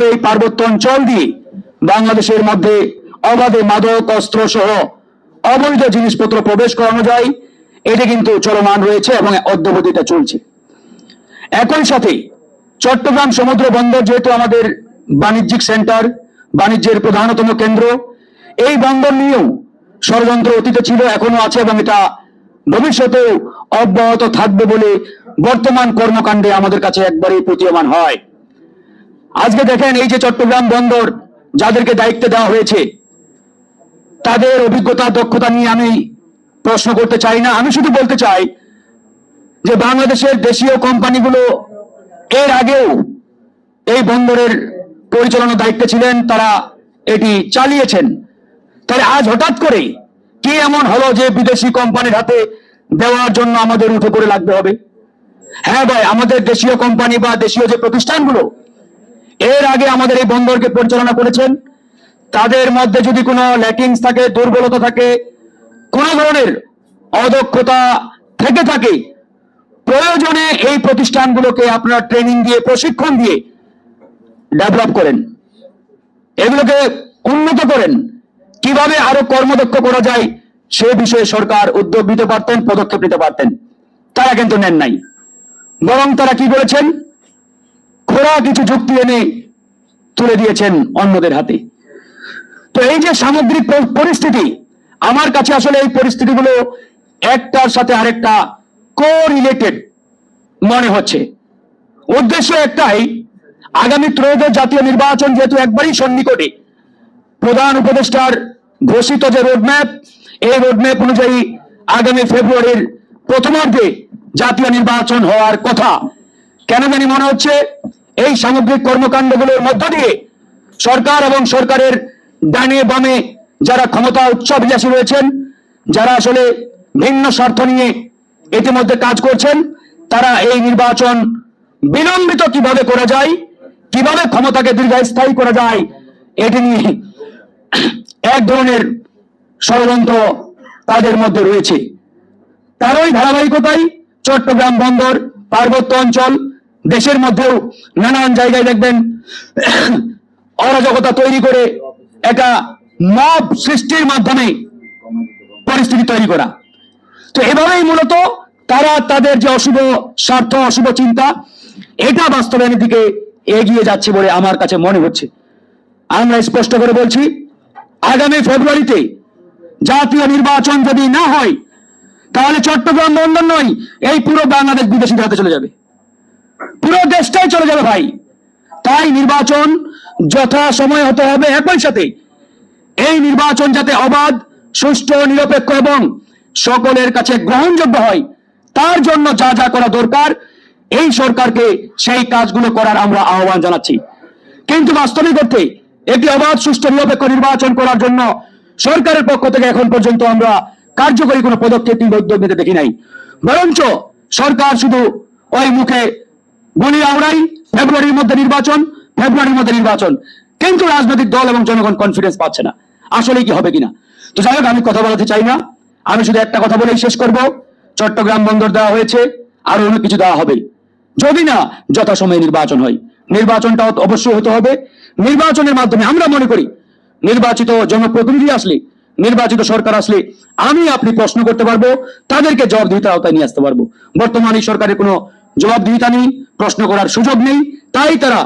এই পার্বত্য অঞ্চল দিয়ে বাংলাদেশের মধ্যে অবাধে মাদক, অস্ত্র সহ অবৈধ জিনিসপত্র প্রবেশ করানো যায়। এটি কিন্তু চলমান রয়েছে এবং অদ্যবধি এটা চলছে। একই সাথে চট্টগ্রাম সমুদ্র বন্দর যেহেতু আমাদের বাণিজ্যিক সেন্টার, বাণিজ্যের প্রধানতম কেন্দ্র, এই বন্দর নিয়েও ষড়যন্ত্র অতীতে ছিল এখনও আছে এবং এটা ভবিষ্যতেও অব্যাহত থাকবে বলে বর্তমান কর্মকাণ্ডে আমাদের কাছে একবারই প্রতীয়মান হয়। আজকে দেখেন এই যে চট্টগ্রাম বন্দর, যাদেরকে দায়িত্ব দেওয়া হয়েছে, তাদের অভিজ্ঞতা, দক্ষতা নিয়ে আমি প্রশ্ন করতে চাই না। আমি শুধু বলতে চাই যে বাংলাদেশের দেশীয় কোম্পানিগুলো এর আগেও এই বন্দরের পরিচালনা দায়িত্বে ছিলেন, তারা এটি চালিয়েছেন। তাহলে আজ হঠাৎ করে কি এমন হলো যে বিদেশি কোম্পানির হাতে দেওয়ার জন্য আমাদের উঠে পড়ে লাগতে হবে? হ্যাঁ ভাই, আমাদের দেশীয় কোম্পানি বা দেশীয় যে প্রতিষ্ঠানগুলো আগে আমাদের এই বন্দরকে পরিচালনা করেছেন। তাদের মধ্যে যদি কোনো ল্যাকিংস থাকে, দুর্বলতা থাকে, কোনো ধরনের অদক্ষতা থেকে থাকে, প্রয়োজনে এই প্রতিষ্ঠানগুলোকে আপনারা ট্রেনিং দিয়ে, প্রশিক্ষণ দিয়ে ডেভেলপ করেন। এগুলোকে উন্নত করেন। কীভাবে আরও কর্মদক্ষ করা যায়, সে বিষয়ে সরকার উদ্যোগ নিতে পারতেন, পদক্ষেপ নিতে পারতেন, তারা কিন্তু নেন নাই। বরং তারা কি করেছেন খোড়া কিছু যুক্তি এনে তুলে দিয়েছেন অন্যদের হাতে। তো এই যে সামগ্রিক পরিস্থিতি, আমার কাছে আসলে এই পরিস্থিতিগুলো একটার সাথে আরেকটা কো রিলেটেড মনে হচ্ছে। উদ্দেশ্য একটাই, আগামী ত্রয়োদশ জাতীয় নির্বাচন যেহেতু একবারই সন্নিকটে, প্রধান উপদেষ্টার ঘোষিত যে রোডম্যাপ এই রোডম্যাপ অনুযায়ী আগামী ফেব্রুয়ারির প্রথমার্ধে জাতীয় নির্বাচন হওয়ার কথা। কেন জানি মনে হচ্ছে এই সামগ্রিক কর্মকাণ্ডগুলোর মধ্য দিয়ে সরকার এবং সরকারের ডানে বামে যারা ক্ষমতা উচ্চাভিলাষী রয়েছেন, যারা আসলে ভিন্ন স্বার্থ নিয়ে ইতিমধ্যে কাজ করছেন, তারা এই নির্বাচন বিলম্বিত কীভাবে করা যায়, কীভাবে ক্ষমতাকে দীর্ঘস্থায়ী করা যায়, এটি নিয়ে এক ধরনের ষড়যন্ত্র তাদের মধ্যে রয়েছে। তারই ধারাবাহিকতায় চট্টগ্রাম বন্দর পার্বত্য অঞ্চল দেশের মধ্যেও নানান জায়গায় দেখবেন অরাজকতা তৈরি করে একটা মব সৃষ্টির মাধ্যমে পরিস্থিতি তৈরি করা। তো এভাবেই মূলত তারা তাদের যে অশুভ স্বার্থ, অশুভ চিন্তা, এটা বাস্তবায়নের দিকে এগিয়ে যাচ্ছে বলে আমার কাছে মনে হচ্ছে। আমরা স্পষ্ট করে বলছি, আগামী ফেব্রুয়ারিতে জাতীয় নির্বাচন যদি না হয়, তাহলে চট্টগ্রাম বন্দর নয়, এই পুরো বাংলাদেশ বিদেশিদের হাতে চলে যাবে। পুরো দেশটাই চলে যাবে ভাই। তাই নির্বাচন যথা সময় হতে হবে একই সাথে। এই নির্বাচন যাতে অবাধ, সুষ্ঠু নিরপেক্ষ এবং সকলের কাছে গ্রহণযোগ্য হয়, তার জন্য যা যা করা দরকার, এই সরকারকে সেই কাজগুলো করার আমরা আহ্বান জানাচ্ছি। কিন্তু বাস্তবিক অর্থে একটি অবাধ, সুষ্ঠু, নিরপেক্ষ নির্বাচন করার জন্য সরকারের পক্ষ থেকে এখন পর্যন্ত আমরা কার্যকরী কোনো পদক্ষেপ কিংবা উদ্যোগ নিতে দেখি নাই। বরঞ্চ সরকার শুধু ওই মুখে বলি আওড়াই ফেব্রুয়ারির মধ্যে নির্বাচন, ফেব্রুয়ারির মধ্যে নির্বাচন। কিন্তু রাজনৈতিক দল এবং জনগণ কনফিডেন্স পাচ্ছে না। আসলে কি হবে কিনা? তো যাই হোক, আমি কথা বলাতে চাই না। আমি শুধু একটা কথা বলেই শেষ করব। চট্টগ্রাম বন্দর দেওয়া হয়েছে আর অনেক কিছু দেওয়া হবে। যদি না যথাসময়ে নির্বাচন হয়, নির্বাচনটা অবশ্যই হতে হবে। নির্বাচনের মাধ্যমে আমরা মনে করি, নির্বাচিত জনপ্রতিনিধি আসলে, নির্বাচিত সরকার আসলে, আমি আপনি প্রশ্ন করতে পারব, তাদেরকে জবাবদিহিতার আওতায় নিয়ে আসতে পারব। বর্তমানে সরকারের কোনো জবাবদিহিতা নেই প্রশ্ন করার সুযোগ নেই তাই তারা